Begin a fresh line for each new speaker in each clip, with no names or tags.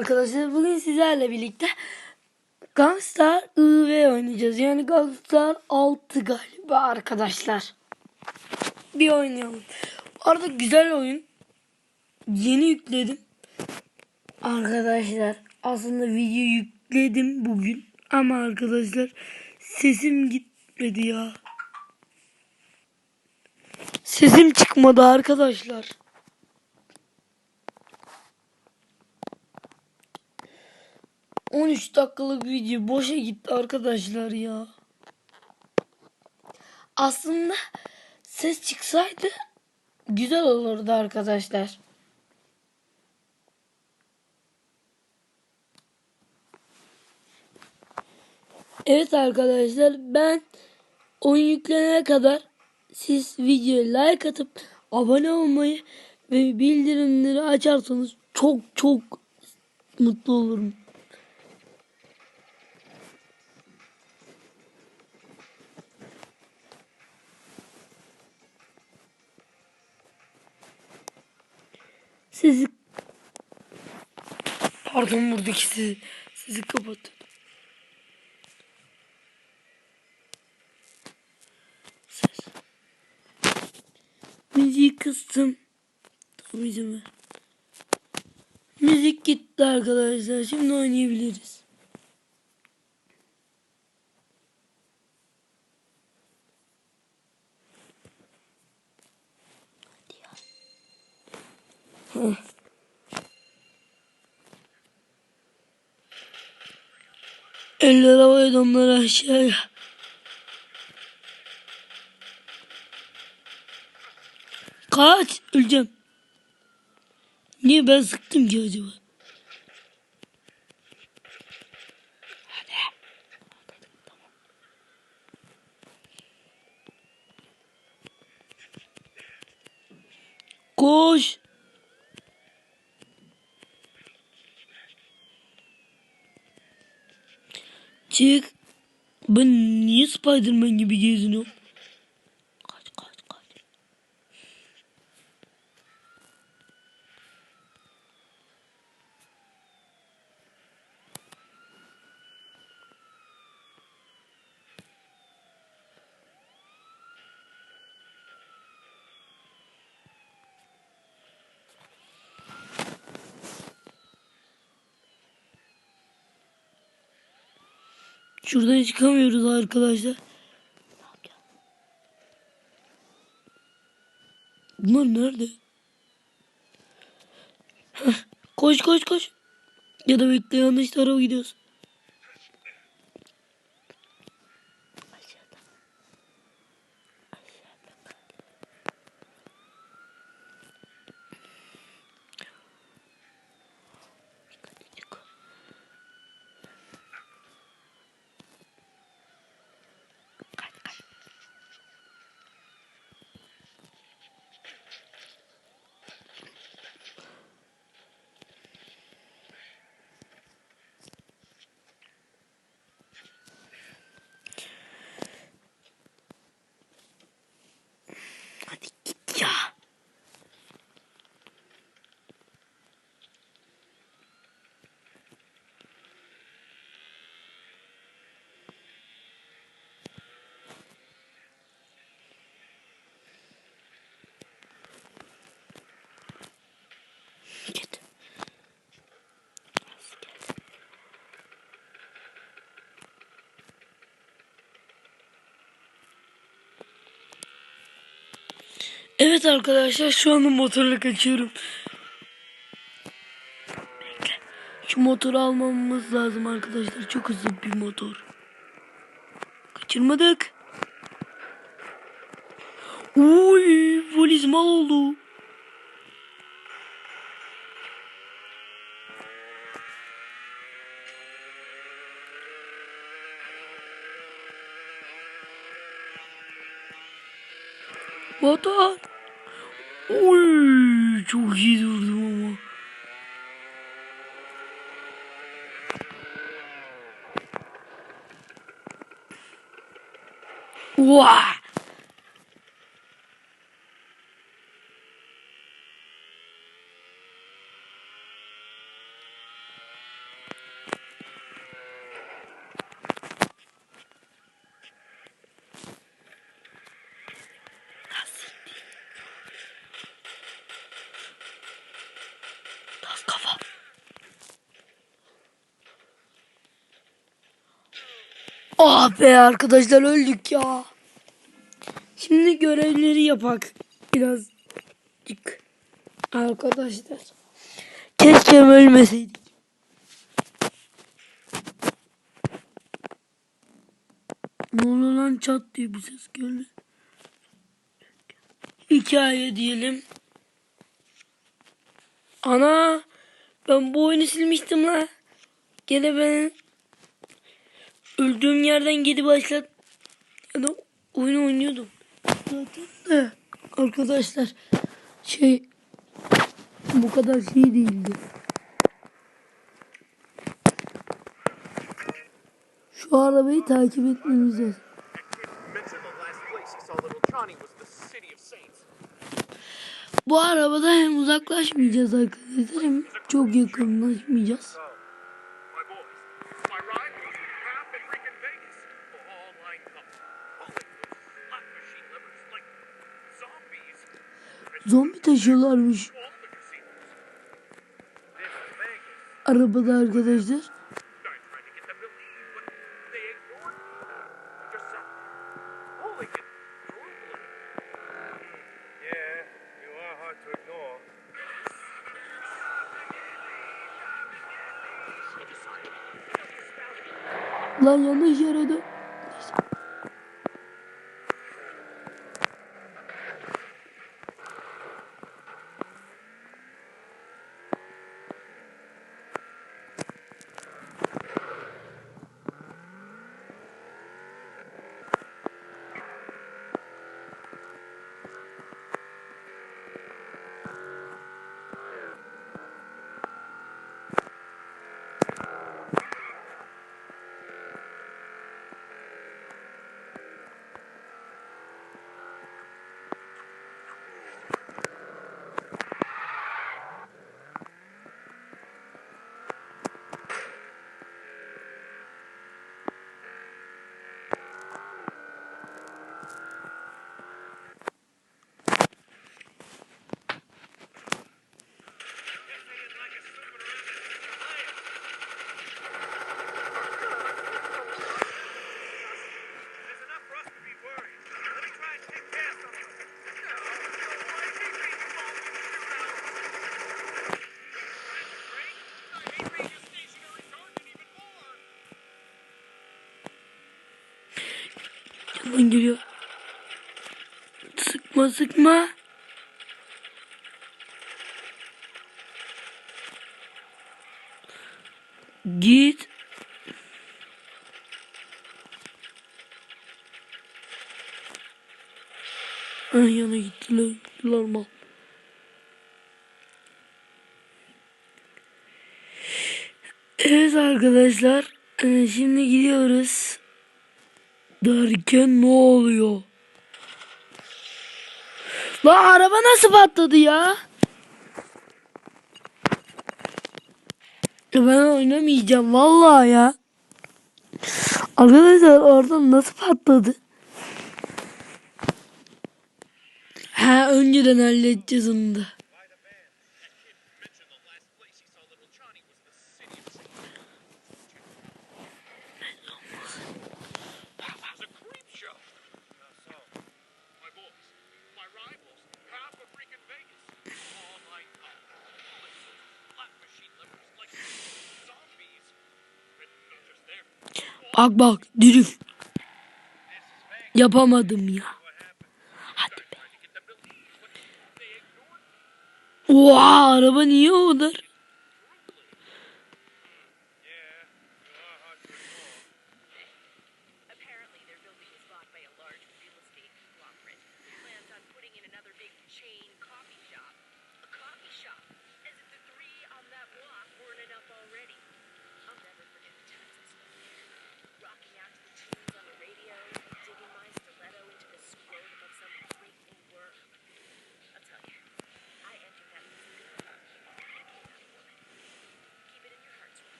Arkadaşlar bugün sizlerle birlikte Gangstar IV oynayacağız. Yani Gangstar 6 galiba arkadaşlar. Bir oynayalım. Arada güzel oyun. Yeni yükledim. Arkadaşlar aslında video yükledim bugün. Ama arkadaşlar sesim gitmedi ya. Sesim çıkmadı arkadaşlar. On üç dakikalık video boşa gitti arkadaşlar ya. Aslında ses çıksaydı güzel olurdu arkadaşlar. Evet arkadaşlar ben oyun yüklenene kadar siz videoya like atıp abone olmayı ve bildirimleri açarsanız çok çok mutlu olurum. Sizi Pardon buradaki sizi sizi kapattım. Ses. Müziği kıstım. Tamam izin ver. Müzik gitti arkadaşlar. Şimdi oynayabiliriz. Eller havaya donlar aşağıya. Kaç! Öleceğim. Niye ben sıktım ki acaba? Hadi. Koş. Çık. Ben niye Spiderman gibi geziniyorum? Şuradan çıkamıyoruz arkadaşlar. Bunlar nerede? Heh, koş koş koş. Ya da bekle yanlış tarafa gidiyoruz. Evet arkadaşlar şu anda motorla kaçıyorum. Bekle. Şu motoru almamız lazım arkadaşlar. Çok hızlı bir motor. Kaçırmadık. Uy, polis mal oldu. Vatan. Uy, çok iyi durdum ama. Vah!
Oh be arkadaşlar öldük ya. Şimdi görevleri yapak. Birazcık. Arkadaşlar. Keşke ölmeseydik. Ne oluyor lan çat diye bir ses geldi. Hikaye diyelim. Ana ben bu oyunu silmiştim la. Gene ben Öldüğüm yerden geri başlat. Yani oyun oynuyordum. Zaten de arkadaşlar şey bu kadar şey değildi. Şu arabayı takip etmemiz. Bu arabada hem uzaklaşmayacağız arkadaşlar hem çok yakınlaşmayacağız. Zombi taşıyorlarmış. Arabada arkadaşlar. Lan yanlış yere dön. Arkadan geliyor. Sıkma sıkma. Git. Ön yana gittiler. Gittiler mal. Evet arkadaşlar. E, şimdi gidiyoruz derken ne oluyor? La araba nasıl patladı ya? Ben oynamayacağım vallahi ya. Arkadaşlar oradan nasıl patladı? Ha önceden halledeceğiz onu da. Bak bak
dürüf.
Yapamadım ya. Hadi be. Oha araba niye o kadar?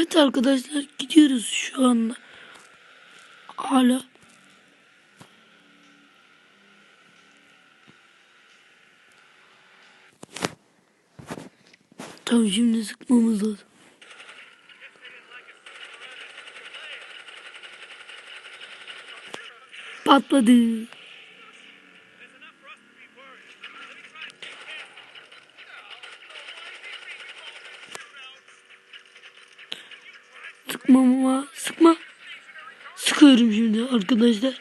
Evet arkadaşlar gidiyoruz şu anda. Hala. Tamam şimdi sıkmamız lazım. Patladı. Sıkmama sıkma. Sıkıyorum şimdi arkadaşlar.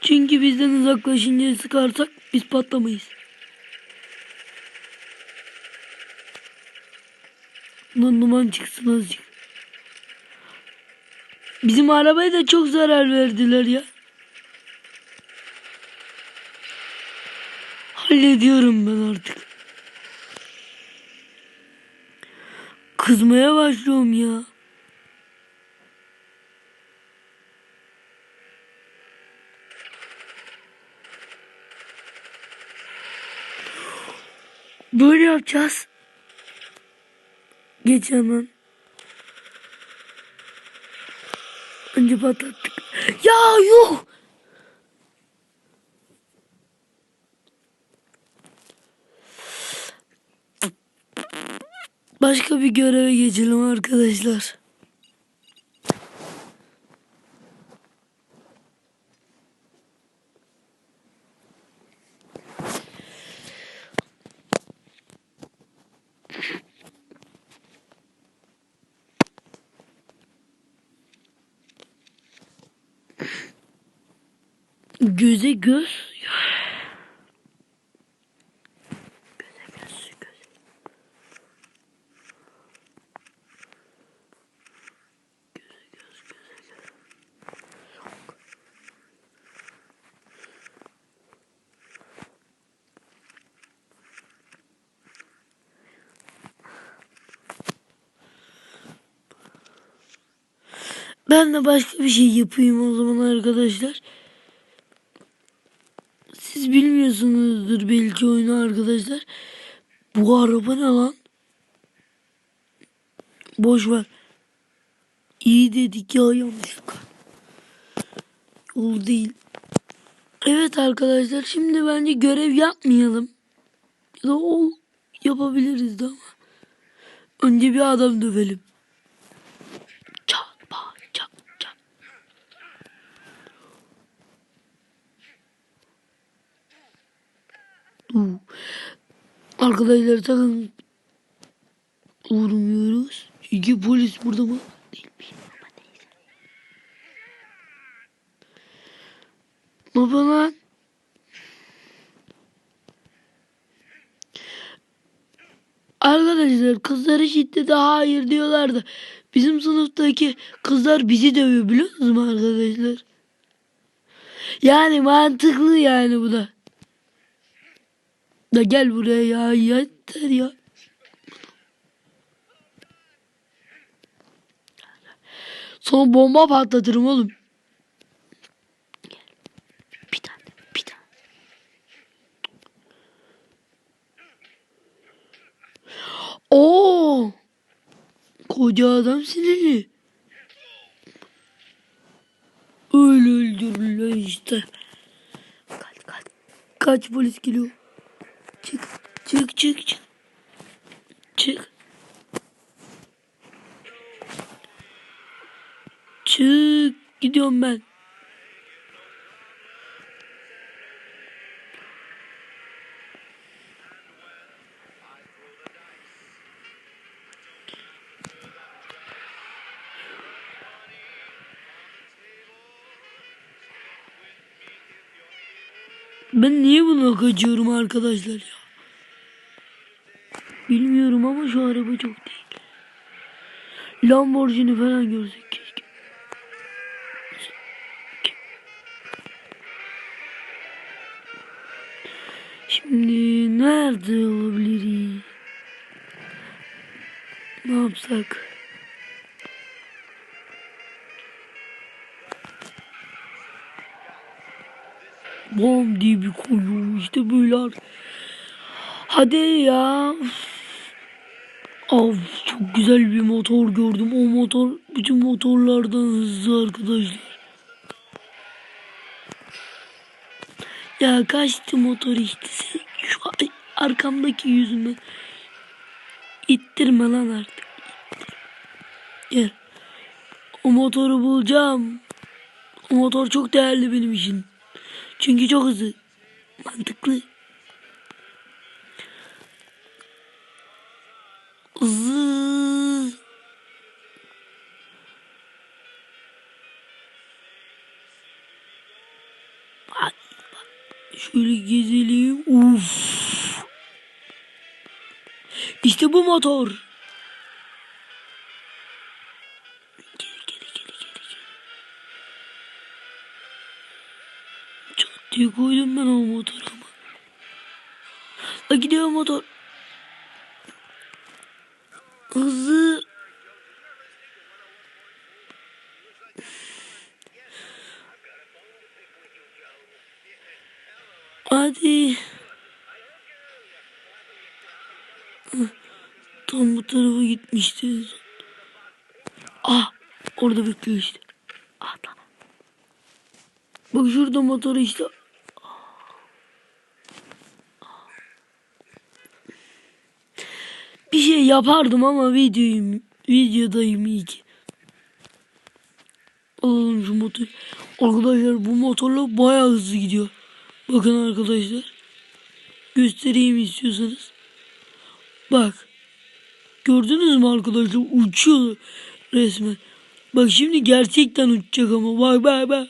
Çünkü bizden uzaklaşınca sıkarsak biz patlamayız. Lan duman çıksın azıcık. Bizim arabaya da çok zarar verdiler ya. Hallediyorum ben artık. Kızmaya başlıyorum ya. Böyle yapacağız. Geç hemen. Önce patlattık. Ya yuh! Başka bir göreve geçelim arkadaşlar. Göze göz. Göze göz, göz. Göze göz, göze göz. Ben de başka bir şey yapayım o zaman arkadaşlar. Bilmiyorsunuzdur belki oyunu arkadaşlar. Bu araba ne lan? Boş ver. İyi dedik ya yanlışlıkla. Yol değil. Evet arkadaşlar şimdi bence görev yapmayalım. Ya da ol yapabiliriz de ama. Önce bir adam dövelim. Çat pat çat çat. Uu. Arkadaşlar sakın vurmuyoruz. Çünkü polis burada mı? Değilmiş yapıyorsun lan? Arkadaşlar kızlara şiddete hayır diyorlardı. Bizim sınıftaki kızlar bizi dövüyor biliyor musunuz arkadaşlar? Yani mantıklı yani bu da. Da gel buraya ya yeter ya. Sonra bomba patlatırım oğlum. Bir tane, bir tane. Oo! Koca adam sinirli. Öyle öldürürler işte. Kaç kaç. Kaç polis geliyor. Çık çık çık çık. Çık. Çık. Gidiyorum ben. Ben niye buna kaçıyorum arkadaşlar ya? Ama şu araba çok değil. Lamborghini falan görsek keşke. Şimdi nerede olabiliriz? Ne yapsak? Bom diye bir koyuyor işte böyle. Hadi ya. Üf. Av çok güzel bir motor gördüm. O motor bütün motorlardan hızlı arkadaşlar. Ya kaçtı motor işte. Şu arkamdaki yüzüme. İttirme lan artık. Gel. O motoru bulacağım. O motor çok değerli benim için. Çünkü çok hızlı. Mantıklı. Hızlı. Hadi bak. Şöyle gezelim. Uf. İşte bu motor. Geri geri geri. Çat diye koydum ben o motoru ama. La gidiyor motor. Hızlı. Hadi. Tam bu son. Ah orada bekliyor işte. Ah tamam. Bak şurada motor işte. Bir şey yapardım ama videoyum, videodayım iyi ki. Alalım şu motor. Arkadaşlar bu motorla bayağı hızlı gidiyor. Bakın arkadaşlar. Göstereyim istiyorsanız. Bak. Gördünüz mü arkadaşlar? Uçuyor resmen. Bak şimdi gerçekten uçacak ama. Bak bak bak.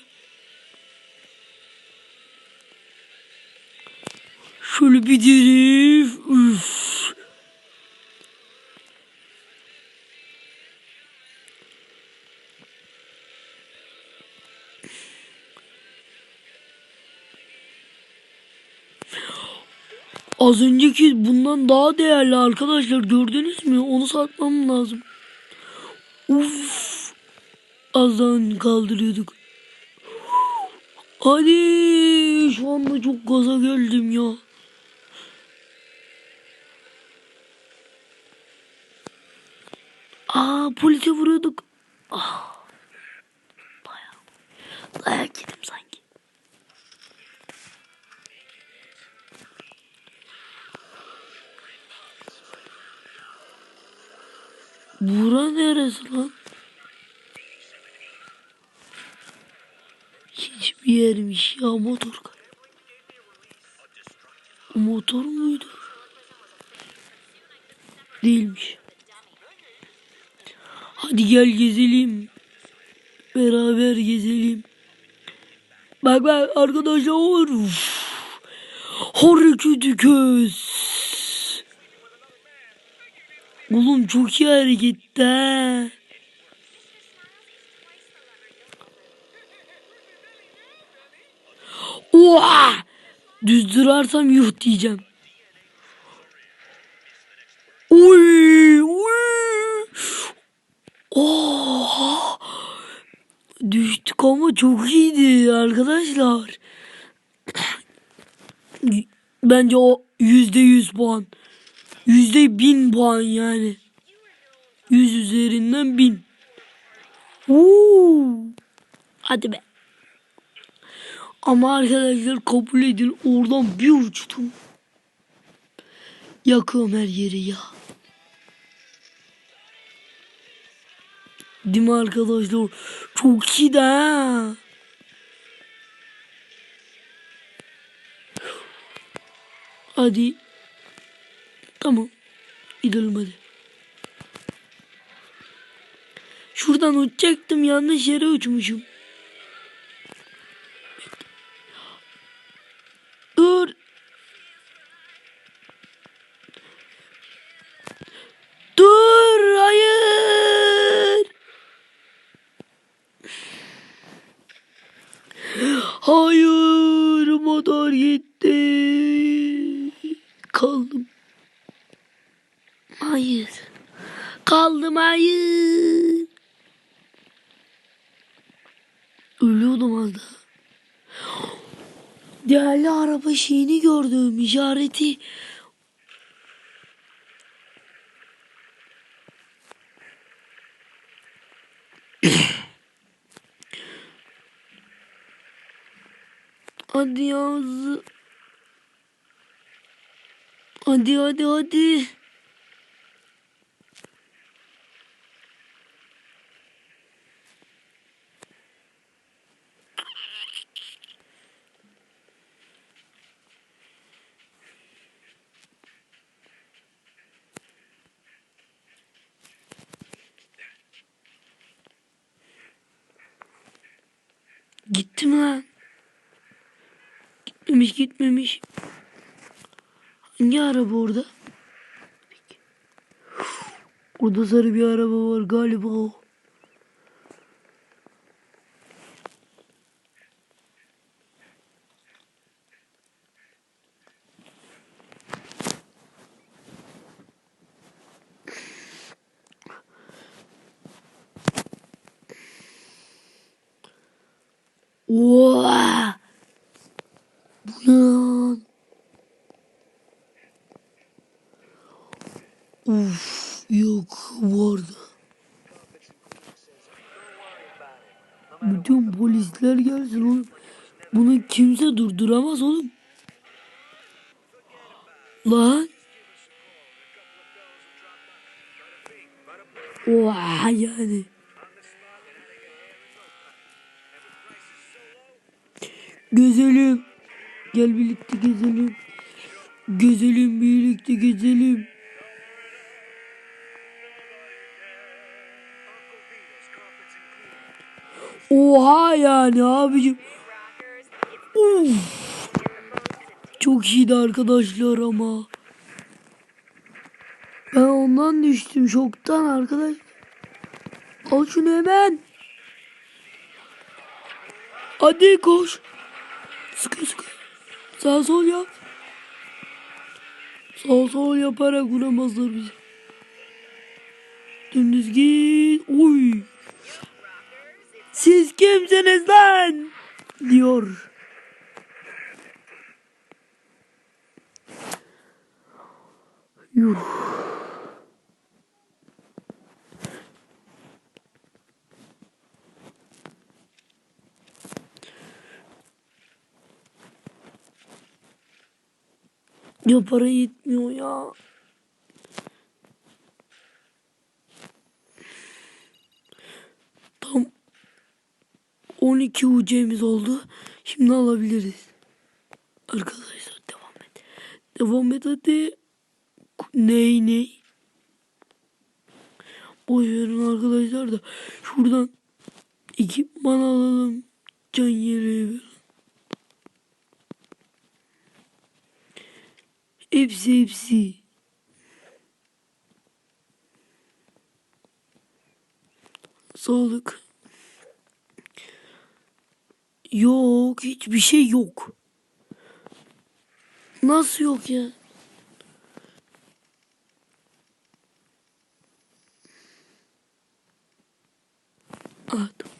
Şöyle bir drift. Üf. Az önceki bundan daha değerli arkadaşlar gördünüz mü? Onu satmam lazım. Uf. Az daha kaldırıyorduk. Hadi şu anda çok gaza geldim ya. Aa polise vuruyorduk. Ah. Dayak. Dayak yedim sanki. Bura neresi lan? Hiçbir yermiş ya motor. Motor muydu? Değilmiş. Hadi gel gezelim. Beraber gezelim. Bak bak arkadaşlar. Hareketi köz. Oğlum çok iyi hareket ha. Oha! Düz durarsam yuh diyeceğim. Uy, uy. Oha! Düştük ama çok iyiydi arkadaşlar. Bence o yüzde yüz puan. Yüzde bin puan yani. Yüz üzerinden bin. Uuu. Hadi be. Ama arkadaşlar kabul edin oradan bir uçtum. Yakıyorum her yeri ya. Değil mi arkadaşlar? Çok iyi de ha. Hadi. Tamam. Gidelim. Şuradan uçacaktım yanlış yere uçmuşum. işareti. hadi yaz. Hadi hadi hadi. Gitti mi lan? Gitmemiş gitmemiş. Hangi araba orada? Orada sarı bir araba var galiba o. Oha! Bu? Uf, yok arada. Bütün polisler gelsin oğlum. Bunu kimse durduramaz oğlum. Lan. Oha yani. Gezelim. Gel birlikte gezelim. Gezelim birlikte gezelim. Oha yani abicim. Uf. Çok iyiydi arkadaşlar ama. Ben ondan düştüm şoktan arkadaş. Al şunu hemen. Hadi koş. Sıkı sıkı. Sağ sol yap. Sağ sol yaparak vuramazlar bizi. Dümdüz git. Oy. Siz kimsiniz lan? Diyor. Yuh. Ya para yetmiyor ya. Tam 12 UC'miz oldu. Şimdi alabiliriz. Arkadaşlar devam et. Devam et hadi. Ney ney? Boş verin arkadaşlar da şuradan ekipman alalım. Can yere verin. Hepsi hepsi. Sağlık. Yok hiçbir şey yok. Nasıl yok ya? Ah, tamam.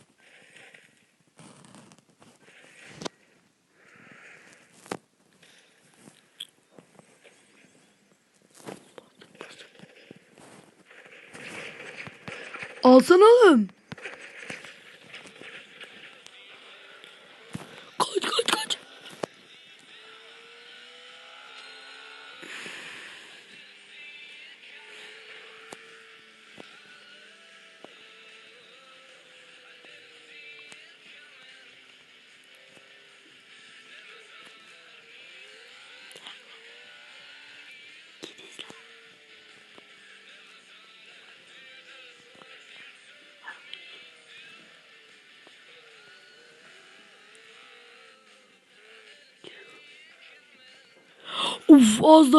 Alsana oğlum. Uf az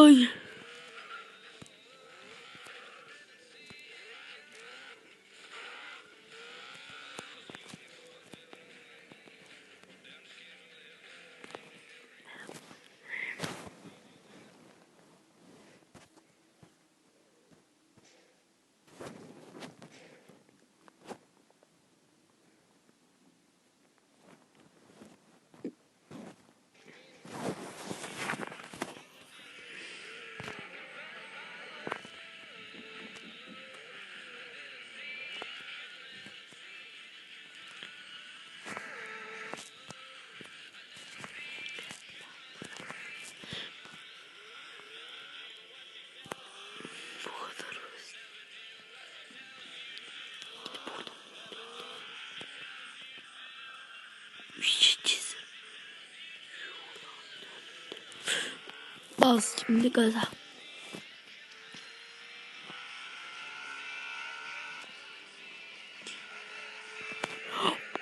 Bas şimdi gaza.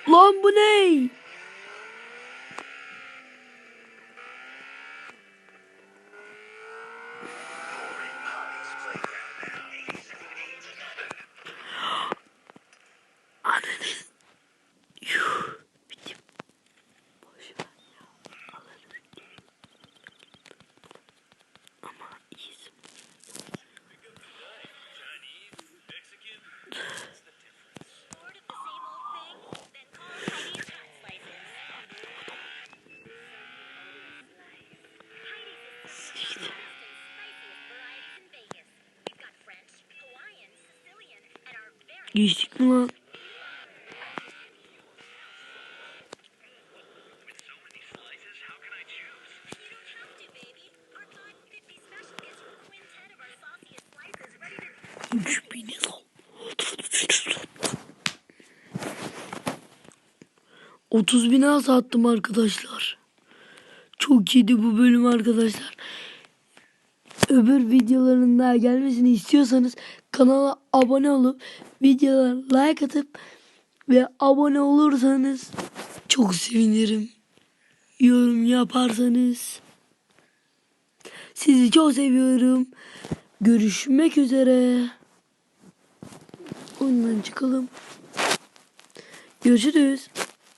Lan bu ne?
Slices ready to
3000 lira. 30 bine sattım arkadaşlar. Çok iyiydi bu bölüm arkadaşlar. Öbür videoların daha gelmesini istiyorsanız kanala abone olup videolara like atıp ve abone olursanız çok sevinirim. Yorum yaparsanız. Sizi çok seviyorum. Görüşmek üzere. Ondan çıkalım. Görüşürüz.